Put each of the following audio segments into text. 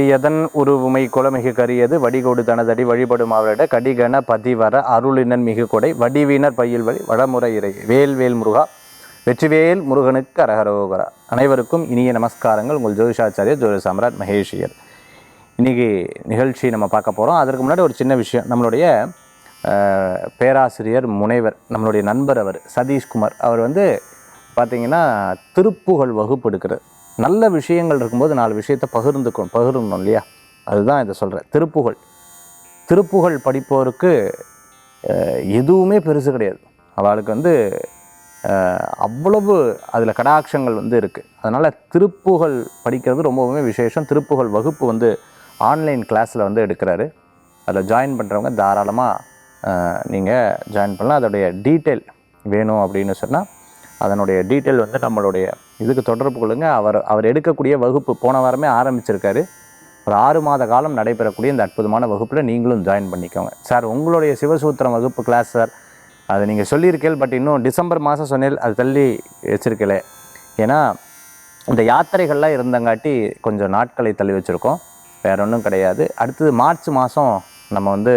பிடியதன் உருவுமை குலமிகு கரியது. வடிகோடு தனதடி வழிபடும் அவரிட கடிகன பதிவர அருளினன் மிகு கொடை. வடிவினர் பையில் வழி வடமுறை இறை. வேல் வேல் முருகா. வெற்றிவேல் முருகனுக்கு அரகரோகரா அனைவருக்கும் இனிய நமஸ்காரங்கள். உங்கள் ஜோதிஷாச்சாரியர் ஜோதி சம்ராட் மகேஷியர். இன்றைக்கி நிகழ்ச்சி நம்ம பார்க்க போகிறோம் அதற்கு முன்னாடி ஒரு சின்ன விஷயம். நம்மளுடைய அஹ், பேராசிரியர் முனைவர் நம்மளுடைய நண்பர் அவர் சதீஷ்குமார். அவர் வந்து பார்த்திங்கன்னா திருப்புகழ் வகுப்பு எடுக்கிறார். நல்ல விஷயங்கள் இருக்கும்போது நாலு விஷயத்தை பகிர்ந்துக்கணும் பகிரணும் இல்லையா? அதுதான் இதை சொல்கிறேன் திருப்புகழ். திருப்புகழ் படிப்போருக்கு எதுவுமே பெருசு கிடையாது. அவளுக்கு வந்து அவ்வளவு அதில் கடாட்சங்கள் வந்து இருக்குது அதனால் திருப்புகழ் படிக்கிறது ரொம்பவுமே விசேஷம். திருப்புகழ் வகுப்பு வந்து ஆன்லைன் கிளாஸில் வந்து எடுக்கிறாரு. அதில் ஜாயின் பண்ணுறவங்க தாராளமாக நீங்கள் ஜாயின் பண்ணலாம். அதோடைய டீட்டெயில் வேணும் அப்படின்னு சொன்னால் அதனுடைய டீட்டெயில் வந்து நம்மளுடைய இதுக்கு தொடர்பு கொள்ளுங்கள் அவர் அவர் எடுக்கக்கூடிய வகுப்பு போன வாரமே ஆரம்பிச்சிருக்காரு. ஒரு ஆறு மாத காலம் நடைபெறக்கூடிய இந்த அற்புதமான வகுப்பில் நீங்களும் ஜாயின் பண்ணிக்கோங்க. சார் உங்களுடைய சிவசூத்திரம் வகுப்பு கிளாஸ் சார் அது நீங்கள் சொல்லியிருக்கேள் பட் இன்னும் டிசம்பர் மாதம் சொன்னேன் அது தள்ளி வச்சிருக்கல. ஏன்னா இந்த யாத்திரைகள்லாம் இருந்தங்காட்டி கொஞ்சம் நாட்களை தள்ளி வச்சுருக்கோம். வேறு ஒன்றும் கிடையாது. அடுத்தது மார்ச் மாதம் நம்ம வந்து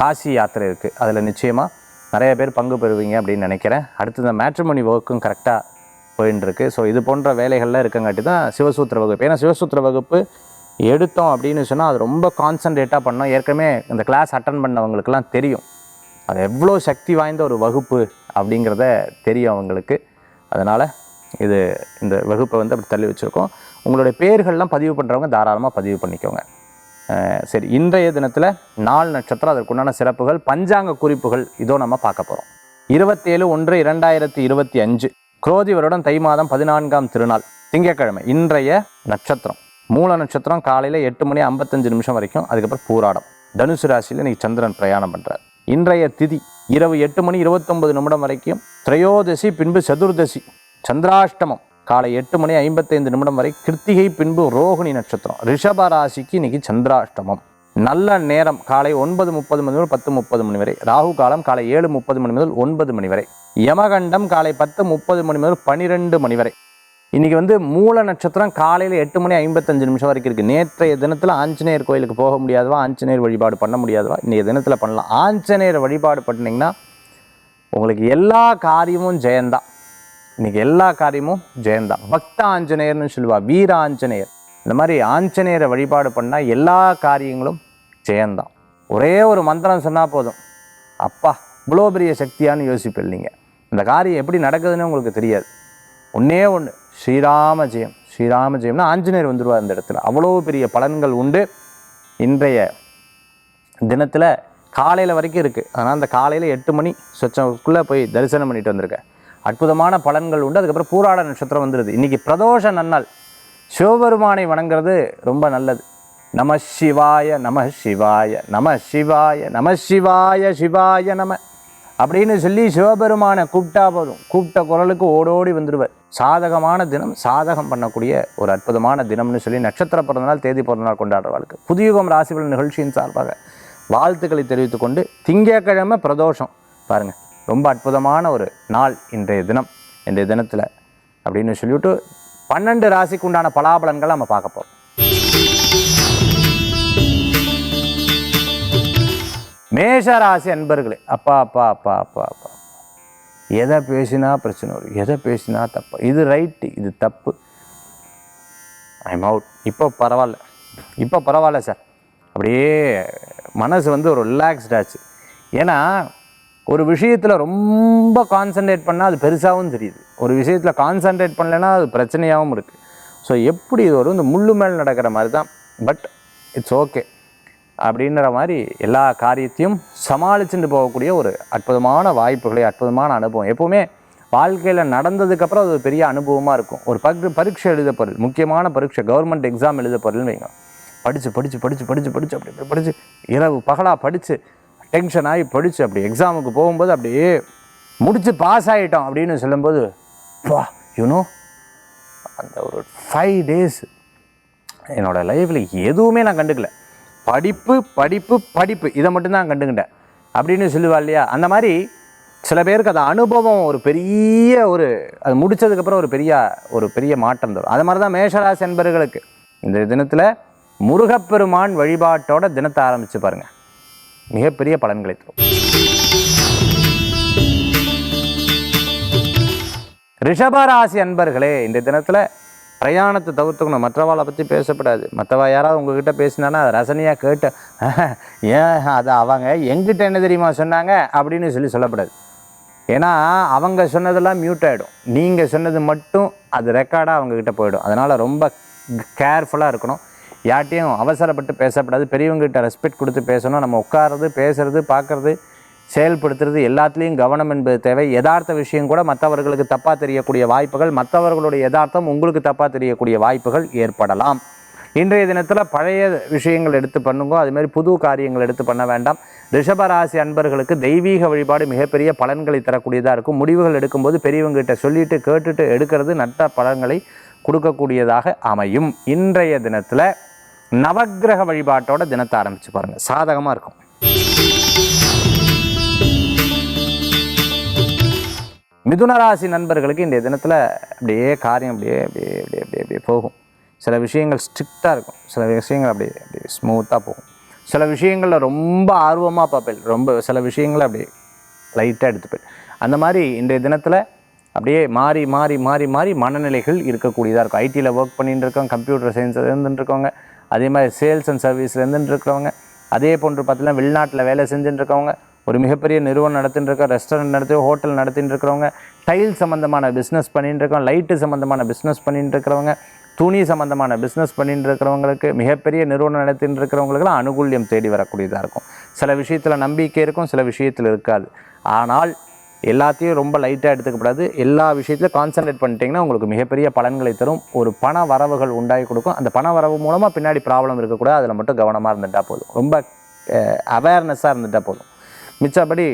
காசி யாத்திரை இருக்குது அதில் நிச்சயமாக நிறைய பேர் பங்கு பெறுவீங்க அப்படின்னு நினைக்கிறேன். அடுத்து இந்த மேட்ரிமோனி ஒர்க்கும் கரெக்டாக போயின்னு ஸோ இது போன்ற வேலைகள்லாம் இருக்கங்காட்டி தான் சிவசூத்திர வகுப்பு. ஏன்னா சிவசூத்திர வகுப்பு எடுத்தோம் அப்படின்னு சொன்னால் அது ரொம்ப கான்சன்ட்ரேட்டாக பண்ணோம். ஏற்கனவே இந்த கிளாஸ் அட்டன் பண்ணவங்களுக்குலாம் தெரியும். அது எவ்வளோ சக்தி வாய்ந்த ஒரு வகுப்பு அப்படிங்கிறத தெரியும் அவங்களுக்கு. அதனால் இது இந்த வகுப்பை வந்து அப்படி தள்ளி வச்சுருக்கோம். உங்களுடைய பேர்கள்லாம் பதிவு பண்ணுறவங்க தாராளமாக பதிவு பண்ணிக்கோங்க. சரி இன்றைய தினத்தில் நாள் நட்சத்திரம் அதற்குண்டான சிறப்புகள் பஞ்சாங்க குறிப்புகள் இதோ நம்ம பார்க்க போகிறோம் இருபத்தேழு ஒன்று இரண்டாயிரத்தி இருபத்தி அஞ்சு குரோதி வருடம் தை மாதம் பதினான்காம் திருநாள் திங்கட்கிழமை இன்றைய நட்சத்திரம். மூல நட்சத்திரம் காலையில் எட்டு மணி ஐம்பத்தஞ்சு நிமிஷம் வரைக்கும் அதுக்கப்புறம் பூராடம். தனுசு ராசியில் இன்னைக்கு சந்திரன் பிரயாணம் பண்ணுறார் இன்றைய திதி இரவு எட்டு மணி இருபத்தொன்பது நிமிடம் வரைக்கும் திரையோதசி பின்பு சதுர்தசி சந்திராஷ்டமம் காலை எட்டு மணி ஐம்பத்தைந்து நிமிடம் வரை கிருத்திகை பின்பு ரோகிணி நட்சத்திரம். ரிஷப ராசிக்கு இன்னைக்கு சந்திராஷ்டமம். நல்ல நேரம் காலை ஒன்பது முப்பது மணி முதல் பத்து முப்பது மணி வரை. ராகு காலம் காலை ஏழு முப்பது மணி முதல் ஒன்பது மணி வரை. யமகண்டம் காலை பத்து முப்பது மணி முதல் பன்னிரெண்டு மணி வரை. இன்னைக்கு வந்து மூல நட்சத்திரம் காலையில் எட்டு மணி ஐம்பத்தஞ்சு நிமிஷம் வரைக்கும் இருக்குது நேற்றைய தினத்தில் ஆஞ்சநேயர் கோயிலுக்கு போக முடியாதவா? ஆஞ்சநேயர் வழிபாடு பண்ண முடியாதவா? இன்றைய தினத்தில் பண்ணலாம். ஆஞ்சநேயர் வழிபாடு பண்ணிங்கன்னா உங்களுக்கு எல்லா காரியமும் ஜெயந்தான். இன்னைக்கு எல்லா காரியமும் ஜெயந்தான். பக்த ஆஞ்சநேயர்னு சொல்லுவா வீர ஆஞ்சநேயர் இந்த மாதிரி ஆஞ்சநேயரை வழிபாடு பண்ணால் எல்லா காரியங்களும் ஜெயந்தான். ஒரே ஒரு மந்திரம் சொன்னால் போதும். அப்பா இவ்வளோ பெரிய சக்தியான்னு யோசிப்பேன் நீங்கள் இந்த காரியம் எப்படி நடக்குதுன்னு உங்களுக்கு தெரியாது. ஒன்றே ஒன்று ஸ்ரீராம ஜெயம். ஸ்ரீராம ஜெயம்னா ஆஞ்சநேயர் வந்துடுவார் இந்த இடத்துல. அவ்வளோ பெரிய பலன்கள் உண்டு. இன்றைய தினத்தில் காலையில் வரைக்கும் இருக்குது அதனால் அந்த காலையில் எட்டு மணி சொச்சக்குள்ளே போய் தரிசனம் பண்ணிட்டு வந்திருக்கேன். அற்புதமான பலன்கள் உண்டு. அதுக்கப்புறம் பூராட நட்சத்திரம் வந்துடுது இன்றைக்கி பிரதோஷ நன்னால் சிவபெருமானை வணங்குறது ரொம்ப நல்லது. நம சிவாய நம சிவாய நம சிவாய நம சிவாய சிவாய நம அப்படின்னு சொல்லி சிவபெருமானை கூப்பிட்டா போதும். கூப்பிட்ட குரலுக்கு ஓடோடி வந்துடுவார் சாதகமான தினம் சாதகம் பண்ணக்கூடிய ஒரு அற்புதமான தினம்னு சொல்லி நட்சத்திர பிறந்தநாள் தேதி பிறந்தநாள் கொண்டாடுறவாளுக்கு புதியுகம் ராசிபலன் நிகழ்ச்சியின் சார்பாக வாழ்த்துக்களை தெரிவித்துக்கொண்டு திங்கட்கிழமை பிரதோஷம். பாருங்கள் ரொம்ப அற்புதமான ஒரு நாள் இன்றைய தினம். இன்றைய தினத்தில் அப்படின்னு சொல்லிவிட்டு பன்னெண்டு ராசிக்கு உண்டான பலாபலன்களை நம்ம பார்க்க போகிறோம் மேஷ ராசி அன்பர்களே அப்பா அப்பா அப்பா அப்பா அப்பா. எதை பேசினா பிரச்சனை வரும் எதை பேசினா தப்பு. இது ரைட்டு இது தப்பு. ஐம் அவுட் இப்போ பரவாயில்ல. இப்போ பரவாயில்ல சார். அப்படியே மனசு வந்து ஒரு ரிலாக்ஸ்டாச்சு ஏன்னா ஒரு விஷயத்தில் ரொம்ப கான்சென்ட்ரேட் பண்ணால் அது பெருசாகவும் தெரியுது. ஒரு விஷயத்தில் கான்சென்ட்ரேட் பண்ணலைன்னா அது பிரச்சனையாகவும் இருக்குது ஸோ எப்படி இது வரும்? இந்த முள்ளு மேல் நடக்கிற மாதிரி தான் பட் இட்ஸ் ஓகே அப்படின்ற மாதிரி எல்லா காரியத்தையும் சமாளிச்சுட்டு போகக்கூடிய ஒரு அற்புதமான வாய்ப்புகளை அற்புதமான அனுபவம். எப்போவுமே வாழ்க்கையில் நடந்ததுக்கப்புறம் அது ஒரு பெரிய அனுபவமாக இருக்கும். ஒரு பக் பரீட்சை எழுத பொருள் முக்கியமான பரீட்சை கவர்மெண்ட் எக்ஸாம் எழுத பொருள்னு வைங்க. படித்து படித்து படித்து படித்து படித்து அப்படி இப்படி படித்து இரவு பகலாக படித்து டென்ஷன் ஆகி படித்து அப்படி எக்ஸாமுக்கு போகும்போது அப்படியே முடித்து பாஸ் ஆகிட்டோம் அப்படின்னு சொல்லும்போது வா யூனோ அந்த ஒரு ஃபைவ் டேஸ் என்னோட லைஃப்பில் எதுவுமே நான் கண்டுக்கல. படிப்பு படிப்பு படிப்பு இதை மட்டும்தான் கண்டுக்கிட்டேன். அப்படின்னு சொல்லுவா இல்லையா? அந்த மாதிரி சில பேருக்கு அது அனுபவம் ஒரு பெரிய ஒரு அது முடிச்சதுக்கப்புறம் ஒரு பெரிய ஒரு பெரிய மாற்றம் தரும். அது மாதிரி தான் மேஷராசி என்பர்களுக்கு இந்த தினத்தில் முருகப்பெருமான் வழிபாட்டோட தினத்தை ஆரம்பித்து பாருங்கள் மிகப்பெரிய பலன்களை தரும். ரிஷபராசி அன்பர்களே இந்த தினத்தில் பிரயாணத்தை தவிர்த்துக்கணும். மற்றவாளை பற்றி பேசப்படாது. மற்றவா யாராவது உங்ககிட்ட பேசினானா அதை ரசனையாக கேட்டு ஏன் அது அவங்க எங்கிட்ட என்ன தெரியுமா சொன்னாங்க? அப்படின்னு சொல்லி சொல்லப்படாது. ஏன்னா அவங்க சொன்னதெல்லாம் மியூட் ஆகிடும் நீங்கள் சொன்னது மட்டும் அது ரெக்கார்டாக அவங்கக்கிட்ட போயிடும். அதனால் ரொம்ப கேர்ஃபுல்லாக இருக்கணும். யார்ட்டையும் அவசரப்பட்டு பேசப்படாது. பெரியவங்ககிட்ட ரெஸ்பெக்ட் கொடுத்து பேசணும். நம்ம உட்காறது பேசுறது பார்க்குறது செயல்படுத்துறது எல்லாத்துலேயும் கவனம் என்பது தேவை. யதார்த்த விஷயம் கூட மற்றவர்களுக்கு தப்பாக தெரியக்கூடிய வாய்ப்புகள் மற்றவர்களுடைய யதார்த்தம் உங்களுக்கு தப்பாக தெரியக்கூடிய வாய்ப்புகள் ஏற்படலாம். இன்றைய தினத்தில் பழைய விஷயங்கள் எடுத்து பண்ணுங்க அதுமாரி புது காரியங்கள் எடுத்து பண்ண வேண்டாம். ரிஷபராசி அன்பர்களுக்கு தெய்வீக வழிபாடு மிகப்பெரிய பலன்களை தரக்கூடியதாக இருக்கும். முடிவுகள் எடுக்கும்போது பெரியவங்ககிட்ட சொல்லிட்டு கேட்டுட்டு எடுக்கிறது நட்ட பலன்களை கொடுக்கக்கூடியதாக அமையும். இன்றைய தினத்தில் நவக்கிரக வழிபாட்டோட தினத்தை ஆரம்பித்து பாருங்கள் சாதகமாக இருக்கும். மிதுனராசி நண்பர்களுக்கு இன்றைய தினத்தில் அப்படியே காரியம் அப்படியே அப்படியே அப்படியே அப்படியே அப்படியே போகும். சில விஷயங்கள் ஸ்ட்ரிக்டாக இருக்கும். சில விஷயங்கள் அப்படியே அப்படியே ஸ்மூத்தாக போகும். சில விஷயங்களில் ரொம்ப ஆர்வமாக பார்ப்பேன். ரொம்ப சில விஷயங்களை அப்படியே லைட்டாக எடுத்துப்பேன். அந்த மாதிரி இன்றைய தினத்தில் அப்படியே மாறி மாறி மாறி மாறி மனநிலைகள் இருக்கக்கூடியதாக இருக்கும். ஐடியில் ஒர்க் பண்ணிட்டு இருக்கோம் கம்ப்யூட்டர் சயின்ஸ் இருந்துட்டு இருக்கவங்க அதே மாதிரி சேல்ஸ் அண்ட் சர்வீஸ்லேருந்து இருக்கிறவங்க அதே போன்று பார்த்தீங்கன்னா வெளிநாட்டில் வேலை செஞ்சுட்டு இருக்கவங்க ஒரு மிகப்பெரிய நிறுவனம் நடத்தின்னு இருக்க ரெஸ்டாரண்ட் நடத்தி ஹோட்டல் நடத்தின்னு இருக்கிறவங்க டைல் சம்மந்தமான பிஸ்னஸ் பண்ணிட்டு லைட்டு சம்மந்தமான பிஸ்னஸ் பண்ணிட்டு இருக்கிறவங்க துணி சம்மந்தமான பிஸ்னஸ் பண்ணிட்டு இருக்கிறவங்களுக்கு மிகப்பெரிய நிறுவனம் நடத்தின்னு இருக்கிறவங்களுக்குலாம் அனுகூல்யம் தேடி வரக்கூடியதாக இருக்கும். சில விஷயத்தில் நம்பிக்கை இருக்கும் சில விஷயத்தில் இருக்காது. ஆனால் எல்லாத்தையும் ரொம்ப லைட்டாக எடுத்துக்கப்படாது எல்லா விஷயத்திலும் கான்சன்ட்ரேட் பண்ணிட்டீங்கன்னா உங்களுக்கு மிகப்பெரிய பலன்களை தரும். ஒரு பண வரவுகள் உண்டாகி கொடுக்கும். அந்த பண வரவு மூலமாக பின்னாடி ப்ராப்ளம் இருக்கக்கூடாது. அதில் மட்டும் கவனமாக இருந்துட்டால் போதும். ரொம்ப அவேர்னஸாக இருந்துட்டால் போதும். மிச்சபடி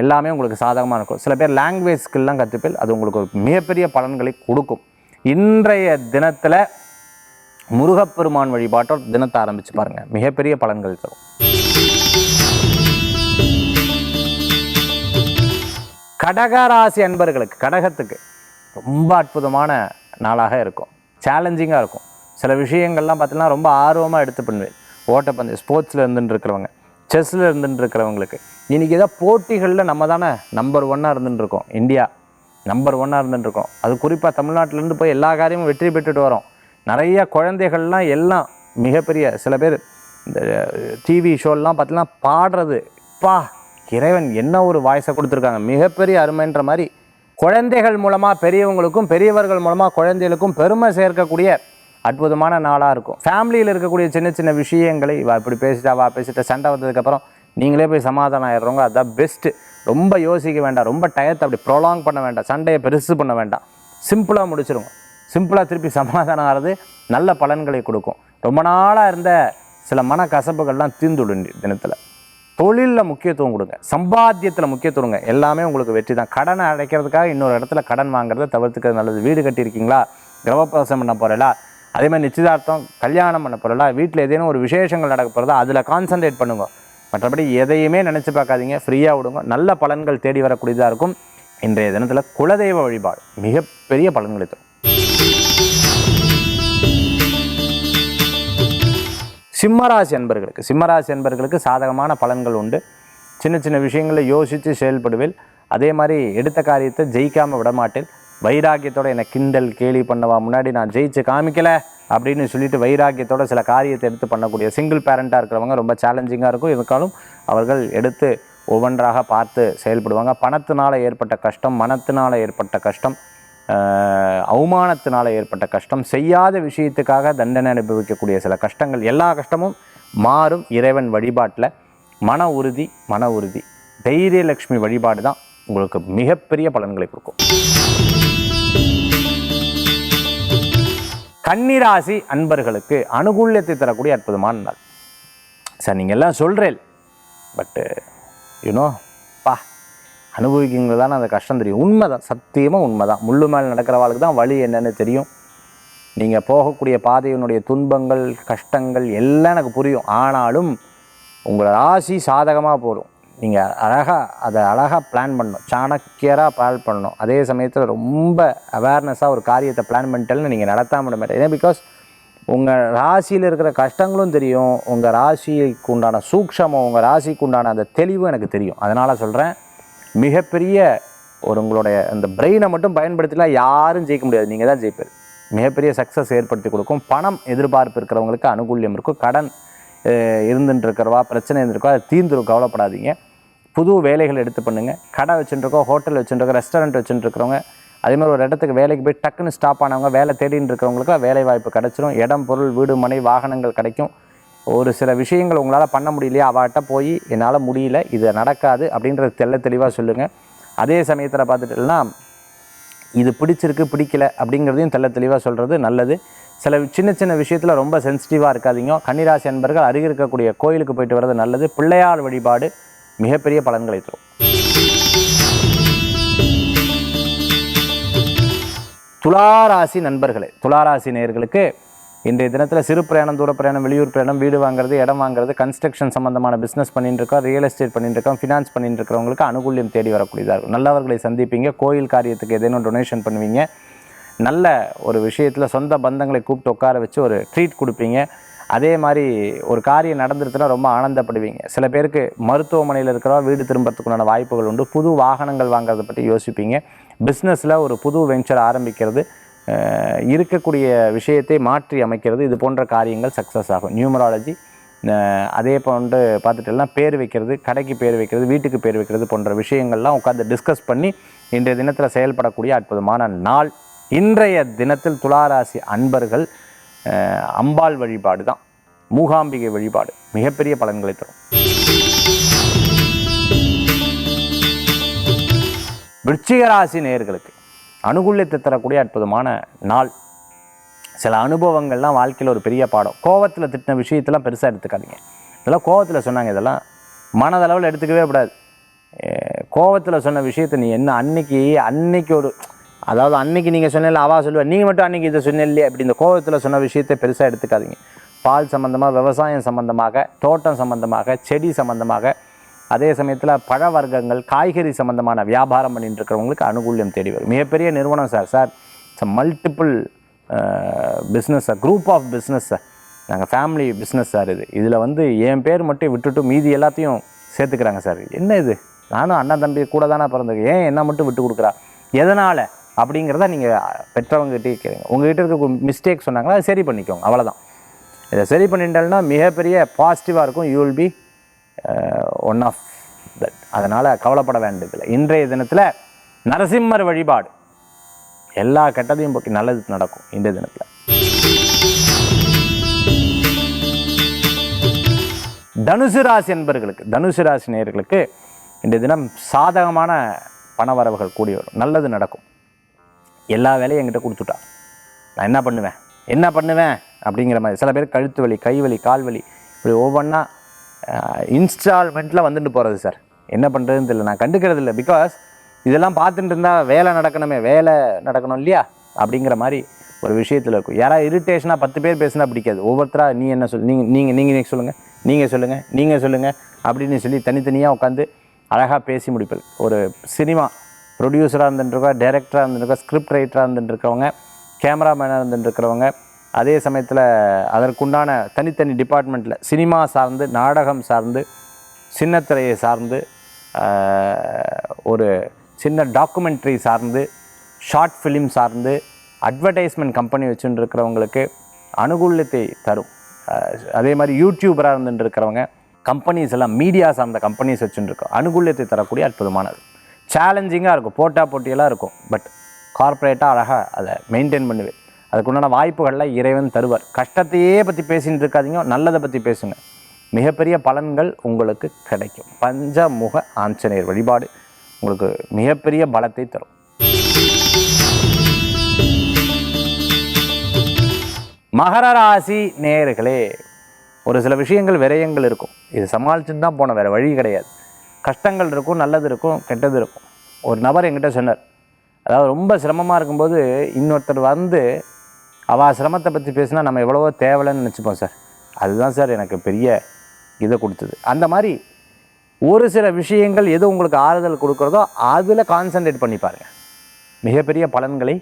எல்லாமே உங்களுக்கு சாதகமாக இருக்கும். சில பேர் லாங்குவேஜ் ஸ்கில்லாம் கற்றுப்பில் அது உங்களுக்கு ஒரு மிகப்பெரிய பலன்களை கொடுக்கும். இன்றைய தினத்தில் முருகப்பெருமான் வழிபாட்டோட தினத்தை ஆரம்பித்து பாருங்கள் மிகப்பெரிய பலன்கள் தரும். கடகராசி அன்பர்களுக்கு கடகத்துக்கு ரொம்ப அற்புதமான நாளாக இருக்கும். சேலஞ்சிங்காக இருக்கும். சில விஷயங்கள்லாம் பார்த்தீங்கன்னா ரொம்ப ஆர்வமாக எடுத்து பண்ணுவேன் ஓட்டப்பந்தயம் ஸ்போர்ட்ஸில் இருந்துட்டு இருக்கிறவங்க செஸ்ஸில் இருந்துட்டு இருக்கிறவங்களுக்கு இன்றைக்கி ஏதோ போட்டிகளில் நம்ம தானே நம்பர் ஒன்னாக இருந்துட்டு இருக்கோம் இந்தியா நம்பர் ஒன்னாக இருந்துட்டு இருக்கோம் அது குறிப்பாக தமிழ்நாட்டிலேருந்து போய் எல்லா காரியமும் வெற்றி பெற்றுட்டு வரோம். நிறைய குழந்தைகள்லாம் எல்லாம் மிகப்பெரிய சில பேர் இந்த டிவி ஷோலாம் பார்த்தீங்கன்னா பாடுறது. பா இறைவன் என்ன ஒரு வாய்ஸை கொடுத்துருக்காங்க? மிகப்பெரிய அருமைன்ற மாதிரி குழந்தைகள் மூலமாக பெரியவங்களுக்கும் பெரியவர்கள் மூலமாக குழந்தைகளுக்கும் பெருமை சேர்க்கக்கூடிய அற்புதமான நாளாக இருக்கும். ஃபேமிலியில் இருக்கக்கூடிய சின்ன சின்ன விஷயங்களை இவா இப்படி பேசிட்டா வா பேசிட்டா சண்டை வந்ததுக்கப்புறம் நீங்களே போய் சமாதானம் ஆயிடுறவங்க. அதுதான் பெஸ்ட்டு ரொம்ப யோசிக்க வேண்டாம். ரொம்ப டயத்தை அப்படி ப்ரொலாங் பண்ண வேண்டாம். சண்டையை பெருசு பண்ண வேண்டாம். சிம்பிளாக முடிச்சிருங்க. சிம்பிளாக திருப்பி சமாதானம் ஆகிறது நல்ல பலன்களை கொடுக்கும். ரொம்ப நாளாக இருந்த சில மன கசப்புகள்லாம் தீர்ந்துடும் தினத்தில். தொழிலில் முக்கியத்துவம் கொடுங்க. சம்பாத்தியத்தில் முக்கியத்துவம் கொடுங்க. எல்லாமே உங்களுக்கு வெற்றி தான். கடனை அடைக்கிறதுக்காக இன்னொரு இடத்துல கடன் வாங்குறத தவிர்த்துக்கிறது நல்லது. வீடு கட்டியிருக்கீங்களா? கிரகப்பிரவேசம் பண்ண போகிறீங்களா அதே மாதிரி நிச்சயதார்த்தம் கல்யாணம் பண்ண போகிறீங்களா வீட்டில் ஏதேனும் ஒரு விசேஷங்கள் நடக்க போகிறதா அதில் கான்சன்ட்ரேட் பண்ணுங்க. மற்றபடி எதையுமே நினச்சி பார்க்காதீங்க. ஃப்ரீயாக விடுங்க. நல்ல பலன்கள் தேடி வரக்கூடியதாக இருக்கும். இன்றைய தினத்தில் குலதெய்வ வழிபாடு மிகப்பெரிய பலன்களை தரும். சிம்மராசி அன்பர்களுக்கு சிம்மராசி அன்பர்களுக்கு சாதகமான பலன்கள் உண்டு. சின்ன சின்ன விஷயங்களில் யோசித்து செயல்படுவேன் அதே மாதிரி எடுத்த காரியத்தை ஜெயிக்காமல் விடமாட்டேன் வைராக்கியத்தோடு என்னை கிண்டல் கேலி பண்ணவா முன்னாடி நான் ஜெயிச்சு காமிக்கலை அப்படின்னு சொல்லிட்டு வைராக்கியத்தோட சில காரியத்தை எடுத்து பண்ணக்கூடிய சிங்கிள் பேரண்ட்டாக இருக்கிறவங்க ரொம்ப சேலஞ்சிங்காக இருக்கும். இருந்தாலும் அவர்கள் எடுத்து ஒவ்வொன்றாக பார்த்து செயல்படுவாங்க. பணத்தினால் ஏற்பட்ட கஷ்டம் மனத்தினால் ஏற்பட்ட கஷ்டம் அவமானத்தினால ஏற்பட்ட கஷ்டம் செய்யாத விஷயத்துக்காக தண்டனை அனுபவிக்கக்கூடிய சில கஷ்டங்கள் எல்லா கஷ்டமும் மாறும். இறைவன் வழிபாட்டில் மன உறுதி மன உறுதி. தைரியலக்ஷ்மி வழிபாடு தான் உங்களுக்கு மிகப்பெரிய பலன்களை கொடுக்கும். கன்னிராசி அன்பர்களுக்கு அனுகூல்யத்தை தரக்கூடிய அற்புதமான நாள். சார் நீங்கள் எல்லாம் சொல்கிறேன் பட்டு யூனோ பா அனுபவிக்கிங்க தான் அந்த கஷ்டம் தெரியும். உண்மை தான் சத்தியமாக உண்மை தான் முள்ளு மேலே நடக்கிறவாளுக்கு தான் வழி என்னென்னு தெரியும். நீங்கள் போகக்கூடிய பாதையினுடைய துன்பங்கள் கஷ்டங்கள் எல்லாம் எனக்கு புரியும். ஆனாலும் உங்களை ராசி சாதகமாக போகும் நீங்கள் அழகாக அதை அழகாக பிளான் பண்ணணும். சாணக்கியராக பிளான் பண்ணணும். அதே சமயத்தில் ரொம்ப அவேர்னஸாக ஒரு காரியத்தை பிளான் பண்ணிட்டேன்னு நீங்கள் நடத்தாம விட மாட்டேன் ஏன்னா பிகாஸ் உங்கள் ராசியில் இருக்கிற கஷ்டங்களும் தெரியும். உங்கள் ராசிக்கு உண்டான சூக்ஷமம் உங்கள் ராசிக்கு உண்டான அந்த தெளிவும் எனக்கு தெரியும். அதனால் சொல்கிறேன் மிகப்பெரிய ஒரு உங்களுடைய அந்த பிரெயினை மட்டும் பயன்படுத்தினா யாரும் ஜெயிக்க முடியாது. நீங்கள் தான் ஜெயிப்பீர். மிகப்பெரிய சக்ஸஸ் ஏற்படுத்தி கொடுக்கும். பணம் எதிர்பார்ப்பு இருக்கிறவங்களுக்கு அனுகூல்யம் இருக்கும். கடன் அஹ், இருந்துட்டு இருக்கிறவா பிரச்சனை இருந்திருக்கோ அது தீர்ந்துரும். கவலைப்படாதீங்க. புது வேலைகள் எடுத்து பண்ணுங்க. கடை வச்சுட்டுருக்கோம் ஹோட்டல் வச்சுட்டுருக்கோம் ரெஸ்டாரண்ட் வச்சுட்டுருக்கிறவங்க அதே மாதிரி ஒரு இடத்துக்கு வேலைக்கு போய் டக்குன்னு ஸ்டாப் ஆனவங்க வேலை தேடின்னு இருக்கிறவங்களுக்கு வேலை வாய்ப்பு கிடைச்சிரும். இடம் பொருள் வீடு மனை வாகனங்கள் கிடைக்கும். ஒரு சில விஷயங்கள் உங்களால் பண்ண முடியலையா? அவட்ட போய் என்னால் முடியல இது நடக்காது அப்படின்றது தெள்ள தெளிவாக சொல்லுங்கள் அதே சமயத்தில் பார்த்துட்டுனா இது பிடிச்சிருக்கு பிடிக்கல அப்படிங்கிறதையும் தெள்ள தெளிவாக சொல்கிறது நல்லது. சில சின்ன சின்ன விஷயத்தில் ரொம்ப சென்சிட்டிவாக இருக்காதிங்க. கன்னிராசி அன்பர்கள் அருகில் இருக்கக்கூடிய கோயிலுக்கு போயிட்டு வர்றது நல்லது. பிள்ளையார் வழிபாடு மிகப்பெரிய பலன்களை தரும். துளாராசி நண்பர்களே துளாராசி நேயர்களுக்கு இன்றைய தினத்தில் சிறு பிரயாணம் தூர பிரயாணம் வெளியூர் பிரயாணம் வீடு வாங்குறது இடம் வாங்குறது கன்ஸ்ட்ரக்ஷன் சம்பந்தமான பிஸ்னஸ் பண்ணிட்டு இருக்கோம் ரியல் எஸ்டேட் பண்ணிட்டு இருக்கோம் ஃபினான்ஸ் பண்ணிட்டு இருக்கிறவங்களுக்கு அனுகூல்யம் தேடி வரக்கூடியதாக இருக்கும். நல்லவர்களை சந்திப்பீங்க கோயில் காரியத்துக்கு ஏதேனும் டொனேஷன் பண்ணுவீங்க. நல்ல ஒரு விஷயத்தில் சொந்த பந்தங்களை கூப்பிட்டு உட்கார வச்சு ஒரு ட்ரீட் கொடுப்பீங்க. அதே மாதிரி ஒரு காரியம் நடந்துருச்சுன்னா ரொம்ப ஆனந்தப்படுவீங்க. சில பேருக்கு மருத்துவமனையில் இருக்கிறவா வீடு திரும்புறதுக்குண்டான வாய்ப்புகள் உண்டு. புது வாகனங்கள் வாங்குறதை பற்றி யோசிப்பீங்க. பிஸ்னஸில் ஒரு புது வெஞ்சர் ஆரம்பிக்கிறது. இருக்கக்கூடிய விஷயத்தை மாற்றி அமைக்கிறது. இது போன்ற காரியங்கள் சக்ஸஸ் ஆகும். நியூமராலஜி அதே போன்று பார்த்துட்டெல்லாம் பேர் வைக்கிறது கடைக்கு பேர் வைக்கிறது வீட்டுக்கு பேர் வைக்கிறது போன்ற விஷயங்கள்லாம் உட்காந்து டிஸ்கஸ் பண்ணி இன்றைய தினத்தில் செயல்படக்கூடிய அற்புதமான நாள். இன்றைய தினத்தில் துளாராசி அன்பர்கள் அம்பாள் வழிபாடு தான். மூகாம்பிகை வழிபாடு மிகப்பெரிய பலன்களை தரும். விருச்சிகராசி நேர்களுக்கு அனுகூல்யத்தை தரக்கூடிய அற்புதமான நாள். சில அனுபவங்கள்லாம் வாழ்க்கையில் ஒரு பெரிய பாடம். கோவத்தில் திட்டின விஷயத்தெல்லாம் பெருசாக எடுத்துக்காதீங்க. இதெல்லாம் கோவத்தில் சொன்னாங்க. இதெல்லாம் மனதளவில் எடுத்துக்கவே கூடாது. கோவத்தில் சொன்ன விஷயத்தை நீ என்ன அன்னைக்கு அன்னைக்கு ஒரு அதாவது அன்னைக்கு நீங்கள் சொன்னல அவா சொல்லுவேன் நீங்கள் மட்டும் அன்றைக்கி இதை சொன்னீங்களே அப்படி இந்த கோவத்தில் சொன்ன விஷயத்தை பெருசாக எடுத்துக்காதீங்க. பால் சம்மந்தமாக விவசாயம் சம்மந்தமாக தோட்டம் சம்மந்தமாக செடி சம்மந்தமாக அதே சமயத்தில் பழ வர்க்கங்கள் காய்கறி சம்மந்தமான வியாபாரம் பண்ணிட்டு இருக்கிறவங்களுக்கு அனுகூல்யம் தேடி வரும். மிகப்பெரிய நிறுவனம் sir sir it's multiple business sir group of business sir. நாங்கள் ஃபேமிலி பிஸ்னஸ் சார் இது. இதில் வந்து என் பேர் மட்டும் விட்டுட்டு மீதி எல்லாத்தையும் சேர்த்துக்கிறாங்க சார். என்ன இது? நானும் அண்ணன் தம்பி கூட தானே பிறந்திருக்கேன் ஏன் என்ன மட்டும் விட்டு கொடுக்குறா? எதனால்? அப்படிங்கிறத நீங்கள் பெற்றவங்ககிட்டே கேளுங்க. உங்ககிட்ட இருக்க மிஸ்டேக் சொன்னாங்களா அதை சரி பண்ணிக்கோங்க. அவ்வளோதான் இதை சரி பண்ணிட்டேன்னா மிகப்பெரிய பாசிட்டிவாக இருக்கும். You will be one of that அதனால் கவலைப்பட வேண்டியதில்லை. இன்றைய தினத்தில் நரசிம்மர் வழிபாடு எல்லா கெட்டதையும் போக்கி நல்லது நடக்கும் இன்றைய தினத்தில். தனுசு ராசி என்பர்களுக்கு தனுசு ராசி நேயர்களுக்கு இன்றைய தினம் சாதகமான பணவரவுகள் கூடி வரும். நல்லது நடக்கும். எல்லா வேலையும் என்கிட்ட கொடுத்துட்டா. நான் என்ன பண்ணுவேன்? என்ன பண்ணுவேன்? அப்படிங்கிற மாதிரி. சில பேர் கழுத்து வலி கை வலி கால் வலி இப்படி ஒவ்வொன்றா இன்ஸ்டால்மெண்ட்டில் வந்துட்டு போகிறது சார். என்ன பண்ணுறதுன்னு தெரியல. நான் கண்டுக்கிறது இல்லை. பிகாஸ் இதெல்லாம் பார்த்துட்டு இருந்தால் வேலை நடக்கணுமே. வேலை நடக்கணும் இல்லையா? அப்படிங்கிற மாதிரி ஒரு விஷயத்தில் இருக்கும். யாராவது இரிட்டேஷனாக பத்து பேர் பேசினா பிடிக்காது. ஒவ்வொருத்தராக நீ என்ன சொல் நீங்கள் நீங்கள் நீங்கள் சொல்லுங்கள் நீங்கள் சொல்லுங்கள் நீங்கள் சொல்லுங்கள் அப்படின்னு சொல்லி தனித்தனியாக உட்காந்து அழகாக பேசி முடிப்பது. ஒரு சினிமா ப்ரொடியூசராக இருந்துட்டுருக்கோம் டேரக்டராக இருந்துருக்கா ஸ்கிரிப்ட் ரைட்டராக இருந்துட்டுருக்கவங்க கேமராமேனாக இருந்துட்டுருக்கிறவங்க அதே சமயத்தில் அதற்குண்டான தனித்தனி டிபார்ட்மெண்ட்டில் சினிமா சார்ந்து நாடகம் சார்ந்து சின்னத்திரையை சார்ந்து ஒரு சின்ன டாக்குமெண்ட்ரி சார்ந்து ஷார்ட் ஃபிலிம் சார்ந்து அட்வர்டைஸ்மெண்ட் கம்பெனி வச்சுட்டு இருக்கிறவங்களுக்கு அனுகூலத்தை தரும். அதே மாதிரி யூடியூபராக இருந்துட்டு இருக்கிறவங்க கம்பெனிஸ் எல்லாம் மீடியா சார்ந்த கம்பெனிஸ் வச்சுட்டு இருக்கோம் அனுகூல்யத்தை தரக்கூடிய அற்புதமானது. சேலஞ்சிங்காக இருக்கும். போட்டா போட்டியெல்லாம் இருக்கும். பட் கார்ப்பரேட்டாக அழகாக அதை மெயின்டைன் பண்ணுவேன். அதுக்குண்டான வாய்ப்புகளில் இறைவன் தருவார். கஷ்டத்தையே பற்றி பேசின்னு இருக்காதீங்க நல்லதை பற்றி பேசுங்க. மிகப்பெரிய பலன்கள் உங்களுக்கு கிடைக்கும். பஞ்சமுக ஆஞ்சநேயர் வழிபாடு உங்களுக்கு மிகப்பெரிய பலத்தை தரும். மகர ராசி நேயர்களே ஒரு சில விஷயங்கள் விரயங்கள் இருக்கும். இது சமாளிச்சுட்டு தான் போன வேறு வழி கிடையாது. கஷ்டங்கள் இருக்கும் நல்லது இருக்கும் கெட்டது இருக்கும். ஒரு நபர் என்கிட்ட சொன்னார். அதாவது ரொம்ப சிரமமாக இருக்கும்போது இன்னொருத்தர் வந்து அவன் சிரமத்தை பற்றி பேசினா நம்ம எவ்வளவோ தேவலைன்னு நினச்சிப்போம் சார். அதுதான் சார் எனக்கு பெரிய இதை கொடுத்தது. அந்த மாதிரி ஒரு சில விஷயங்கள் எது உங்களுக்கு ஆறுதல் கொடுக்குறதோ அதில் கான்சென்ட்ரேட் பண்ணி பாருங்க. மிகப்பெரிய பலன்களை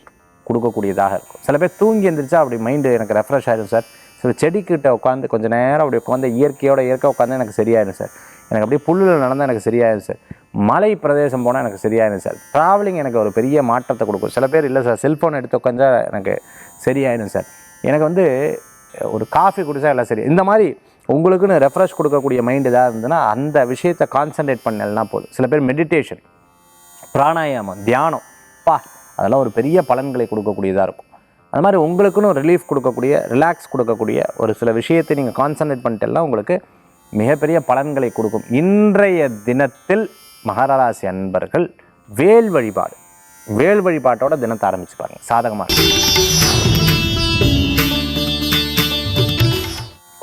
கொடுக்கக்கூடியதாக இருக்கும். சில பேர் தூங்கி எந்திரிச்சா அப்படி மைண்டு எனக்கு ரெஃப்ரெஷ் ஆயிடும் சார். சில செடிக்கிட்ட உட்காந்து கொஞ்சம் நேரம் அப்படி உட்காந்து இயற்கையோட இயற்கை உட்காந்து எனக்கு சரியாயிடும் சார். எனக்கு அப்படியே புல்லில் நடந்தால் எனக்கு சரியாயிடும் சார். மலை பிரதேசம் போனால் எனக்கு சரியாயிடும் சார் ட்ராவலிங் எனக்கு ஒரு பெரிய மாற்றத்தை கொடுக்கும். சில பேர் இல்லை சார் செல்ஃபோன் எடுத்து உட்காந்தா எனக்கு சரியாயிடும் சார். எனக்கு வந்து ஒரு காஃபி குடித்தா எல்லாம் சரி. இந்த மாதிரி உங்களுக்குன்னு ரெஃப்ரெஷ் கொடுக்கக்கூடிய மைண்ட் எதாவது இருந்ததுன்னா அந்த விஷயத்தை கான்சென்ட்ரேட் பண்ணலன்னா போதும். சில பேர் மெடிடேஷன் பிராணாயாமம் தியானம் பா அதெல்லாம் ஒரு பெரிய பலன்களை கொடுக்கக்கூடியதாக இருக்கும். அது மாதிரி உங்களுக்குன்னு ரிலீஃப் கொடுக்கக்கூடிய ரிலாக்ஸ் கொடுக்கக்கூடிய ஒரு சில விஷயத்தை நீங்கள் கான்சன்ட்ரேட் பண்ணிட்டெல்லாம் உங்களுக்கு மிகப்பெரிய பலன்களை கொடுக்கும். இன்றைய தினத்தில் மகராசி அன்பர்கள் வேல் வழிபாடு. வேல் வழிபாட்டோட தினத்தை ஆரம்பிச்சு பாருங்க. சாதகமாக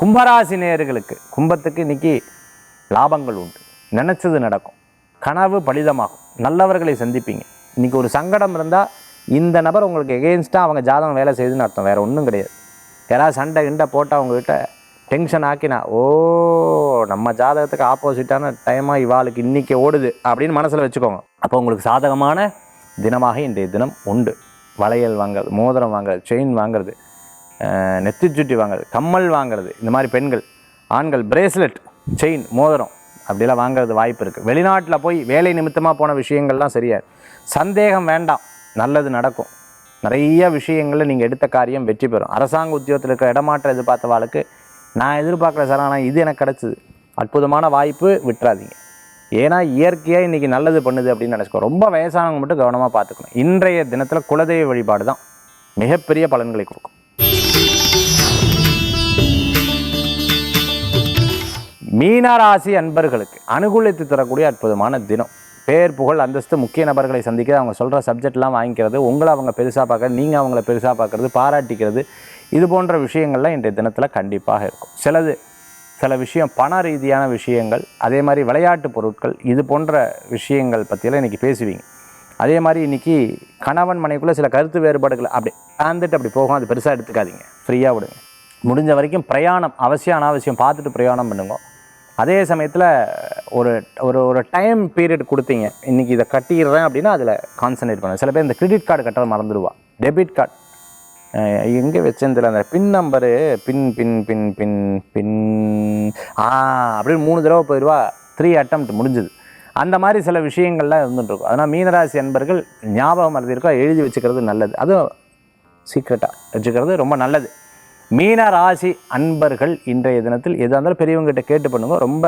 கும்பராசி நேயர்களுக்கு கும்பத்துக்கு இன்னைக்கு லாபங்கள் உண்டு. நினச்சது நடக்கும். கனவு பலிதமாகும். நல்லவர்களை சந்திப்பீங்க. இன்னைக்கு ஒரு சங்கடம் இருந்தால் இந்த நபர் உங்களுக்கு எகெயின்ஸ்டாக அவங்க ஜாதகம் வேலை செய்யுதுன்னு அர்த்தம். வேறு ஒன்றும் கிடையாது. யாராவது சண்டை கிண்டை போட்டால் அவங்ககிட்ட டென்ஷன் ஆக்கினா ஓ நம்ம ஜாதகத்துக்கு ஆப்போசிட்டான டைமாக இவாளுக்கு இன்றைக்கி ஓடுது அப்படின்னு மனசில் வச்சுக்கோங்க. அப்போ உங்களுக்கு சாதகமான தினமாக இன்றைய தினம் உண்டு. வளையல் வாங்குறது மோதிரம் வாங்குறது செயின் வாங்குறது நெத்திச்சுட்டி வாங்குறது கம்மல் வாங்குறது இந்த மாதிரி பெண்கள் ஆண்கள் பிரேஸ்லெட் செயின் மோதிரம் அப்படிலாம் வாங்குறது வாய்ப்பு இருக்குது வெளிநாட்டில் போய் வேலை நிமித்தமாக போன விஷயங்கள்லாம் சரியாது. சந்தேகம் வேண்டாம். நல்லது நடக்கும். நிறைய விஷயங்களில் நீங்கள் எடுத்த காரியம் வெற்றி பெறும். அரசாங்க உத்தியோகத்தில் இருக்கிற இடமாற்றம் எதிர்பார்த்தவாளுக்கு நான் எதிர்பார்க்கல சார் ஆனால் இது எனக்கு கிடச்சிது. அற்புதமான வாய்ப்பு விட்டுறாதீங்க. ஏன்னா இயற்கையாக இன்றைக்கி நல்லது பண்ணுது அப்படின்னு நினச்சிக்கோ. ரொம்ப வயசானவங்க மட்டும் கவனமாக பார்த்துக்கணும். இன்றைய தினத்தில் குலதெய்வ வழிபாடு தான் மிகப்பெரிய பலன்களை கொடுக்கும். மீனராசி அன்பர்களுக்கு அனுகூலித்து தரக்கூடிய அற்புதமான தினம். பேர் புகழ் அந்தஸ்து முக்கிய நபர்களை சந்திக்க அவங்க சொல்கிற சப்ஜெக்ட்லாம் வாங்கிக்கிறது உங்களை அவங்க பெருசாக பார்க்கறது நீங்கள் அவங்கள பெருசாக பார்க்கறது பாராட்டிக்கிறது இது போன்ற விஷயங்கள்லாம் இன்றைய தினத்தில் கண்டிப்பாக இருக்கும். சிலது சில விஷயம் பண ரீதியான விஷயங்கள் அதே மாதிரி விளையாட்டு பொருட்கள் இது போன்ற விஷயங்கள் பற்றியெல்லாம் இன்றைக்கி பேசுவீங்க. அதே மாதிரி இன்றைக்கி கணவன் மனைக்குள்ளே சில கருத்து வேறுபாடுகள் அப்படி தாழ்ந்துட்டு அப்படி போகும் அது பெருசாக எடுத்துக்காதீங்க. ஃப்ரீயாக விடுங்க. முடிஞ்ச வரைக்கும் பிரயாணம் அவசியம் அனாவசியம் பார்த்துட்டு பிரயாணம் பண்ணுங்க. அதே சமயத்தில் ஒரு ஒரு ஒரு டைம் பீரியட் கொடுத்தீங்க இன்றைக்கி இதை கட்டிடுறேன் அப்படின்னா அதில் கான்சன்ட்ரேட் பண்ணுங்கள் சில பேர் இந்த கிரெடிட் கார்டு கட்ட மறந்துடுவா. டெபிட் கார்டு எங்கே வச்சேன்னு தெரியல அந்த பின் நம்பரு பின் பின் பின் பின் பின் ஆ அப்படின்னு மூணு தடவை போயிடுவா த்ரீ அட்டம் முடிஞ்சுது. அந்த மாதிரி சில விஷயங்கள்லாம் இருந்துட்டுருக்கும். அதனால் மீனராசி அன்பர்கள் ஞாபகம் மறந்திருக்கா இருக்கோ எழுதி வச்சுக்கிறது நல்லது. அதுவும் சீக்ரெட்டாக வச்சுக்கிறது ரொம்ப நல்லது. மீன ராசி அன்பர்கள் இன்றைய தினத்தில் எதாக இருந்தாலும் பெரியவங்ககிட்ட கேட்டு பண்ணுங்க. ரொம்ப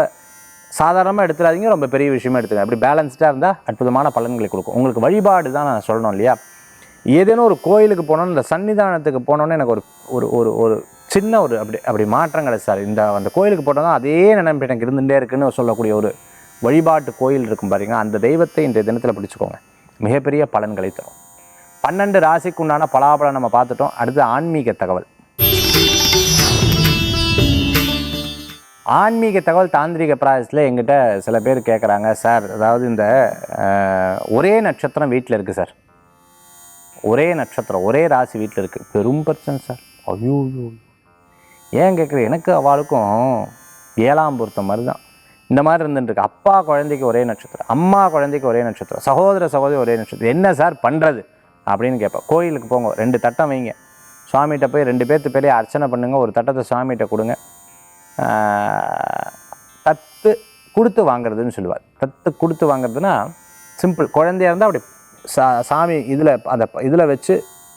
சாதாரணமாக எடுத்துடாதீங்க ரொம்ப பெரிய விஷயமா எடுத்துங்க அப்படி பேலன்ஸ்டாக இருந்தால் அற்புதமான பலன்களை கொடுக்கும். உங்களுக்கு வழிபாடு தான் நான் சொல்லணும் இல்லையா? ஏதேனும் ஒரு கோயிலுக்கு போனோன்னு இந்த சன்னிதானத்துக்கு போனோன்னு எனக்கு ஒரு ஒரு ஒரு ஒரு சின்ன ஒரு அப்படி அப்படி மாற்றங்கள் சார். இந்த அந்த கோயிலுக்கு போட்டோம்னா அதே நினைப்பு எனக்கு இருந்துகிட்டே இருக்குன்னு சொல்லக்கூடிய ஒரு வழிபாட்டு கோயில் இருக்கும் பாருங்க. அந்த தெய்வத்தை இன்றைய தினத்தில் பிடிச்சிக்கோங்க. மிகப்பெரிய பலன்களை தரும். பன்னெண்டு ராசிக்கு உண்டான பலாபலம் நம்ம பார்த்துட்டோம். அடுத்து ஆன்மீக தகவல். ஆன்மீக தகவல் தாந்திரிக பிராயசத்தில் எங்கிட்ட சில பேர் கேட்குறாங்க சார். அதாவது இந்த ஒரே நட்சத்திரம் வீட்டில் இருக்குது சார். ஒரே நட்சத்திரம் ஒரே ராசி வீட்டில் இருக்குது பெரும் பிரச்சனை சார். ஐயோ ஏன் கேட்குற எனக்கு அவளுக்கும் ஏழாம் பொருத்தம் மாதிரி தான் இந்த மாதிரி இருந்துருக்கு அப்பா குழந்தைக்கு ஒரே நட்சத்திரம் அம்மா குழந்தைக்கு ஒரே நட்சத்திரம் சகோதர சகோதரி ஒரே நட்சத்திரம். என்ன சார் பண்ணுறது அப்படின்னு கேட்பேன். கோயிலுக்கு போங்க. ரெண்டு தட்டம் வைங்க. சுவாமிகிட்ட போய் ரெண்டு பேர்த்து பேரே அர்ச்சனை பண்ணுங்கள் ஒரு தட்டத்தை சுவாமிகிட்ட கொடுங்க. தத்து கொடுத்து வாங்குறதுன்னு சொல்லுவார். தத்து கொடுத்து வாங்குறதுன்னா சிம்பிள். குழந்தையா இருந்தால் அப்படி சா சாமி இதில் அந்த இதில் வச்சு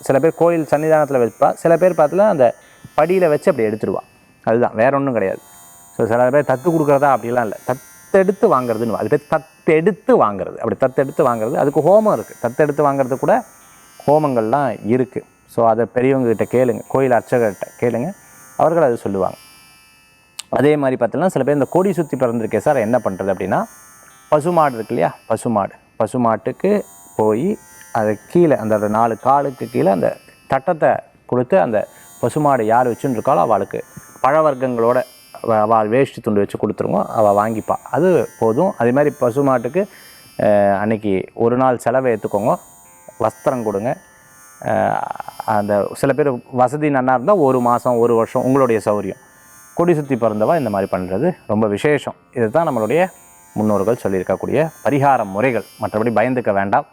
சில பேர் கோயில் சன்னிதானத்தில் வைப்பா. சில பேர் பார்த்துல அந்த படியில் வச்சு அப்படி எடுத்துடுவா அதுதான் வேற ஒன்றும் கிடையாது. ஸோ சில பேர் தத்து கொடுக்குறதா அப்படிலாம் இல்லை. தத்தெடுத்து வாங்குறதுன்னு அது பேர் தத்தெடுத்து வாங்குறது. அப்படி தத்தெடுத்து வாங்குறது அதுக்கு ஹோமம் இருக்குது தத்தெடுத்து வாங்குறது கூட ஹோமங்கள்லாம் இருக்குது ஸோ அதை பெரியவங்ககிட்ட கேளுங்க. கோயில் அர்ச்சகர்கிட்ட கேளுங்க. அவர்கள் அதை சொல்லுவாங்க. அதே மாதிரி பார்த்தீங்கன்னா சில பேர் இந்த கொடி சுற்றி பிறந்திருக்கே சார் என்ன பண்ணுறது அப்படின்னா பசுமாடு இருக்கு இல்லையா? பசுமாடு. பசுமாட்டுக்கு போய் அது கீழே அந்த அந்த நாலு காலுக்கு கீழே அந்த தட்டத்தை கொடுத்து அந்த பசுமாடு யார் வச்சுன்னு இருக்காளோ அவளுக்கு பழவர்க்கங்களோட அவ- அவள் வேஷ்டி துண்டு வச்சு கொடுத்துருவோம் அவள் வாங்கிப்பாள் அது போதும். அதே மாதிரி பசுமாட்டுக்கு அஹ், அன்னைக்கு ஒரு நாள் செலவை ஏற்றுக்கோங்க. வஸ்திரம் கொடுங்க. அந்த சில பேர் வசதி நன்னா இருந்தால் ஒரு மாதம் ஒரு வருஷம் உங்களுடைய சௌரியம். கொடி சுற்றி பிறந்தவா இந்த மாதிரி பண்ணுறது ரொம்ப விசேஷம். இதுதான் நம்மளுடைய முன்னோர்கள் சொல்லியிருக்கக்கூடிய பரிகார முறைகள். மற்றபடி பயந்துக்க வேண்டாம்.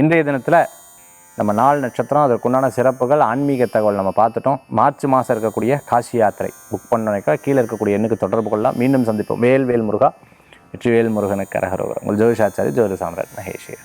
இன்றைய தினத்தில் நம்ம நாள் நட்சத்திரம் அதற்குண்டான சிறப்புகள் ஆன்மீக தகவல் நம்ம பார்த்துட்டோம். மார்ச் மாதம் இருக்கக்கூடிய காசி யாத்திரை புக் பண்ணனைக்கா கீழே இருக்கக்கூடிய எண்ணுக்கு தொடர்பு கொள்ளலாம். மீண்டும் சந்திப்போம். வேல் வேல் முருகா வெற்றிவேல் முருகனுக்கு அரகரோகர் உங்கள் ஜோதிஷாச்சாரி ஜோதி சாம்ராஜ் மகேஷியர்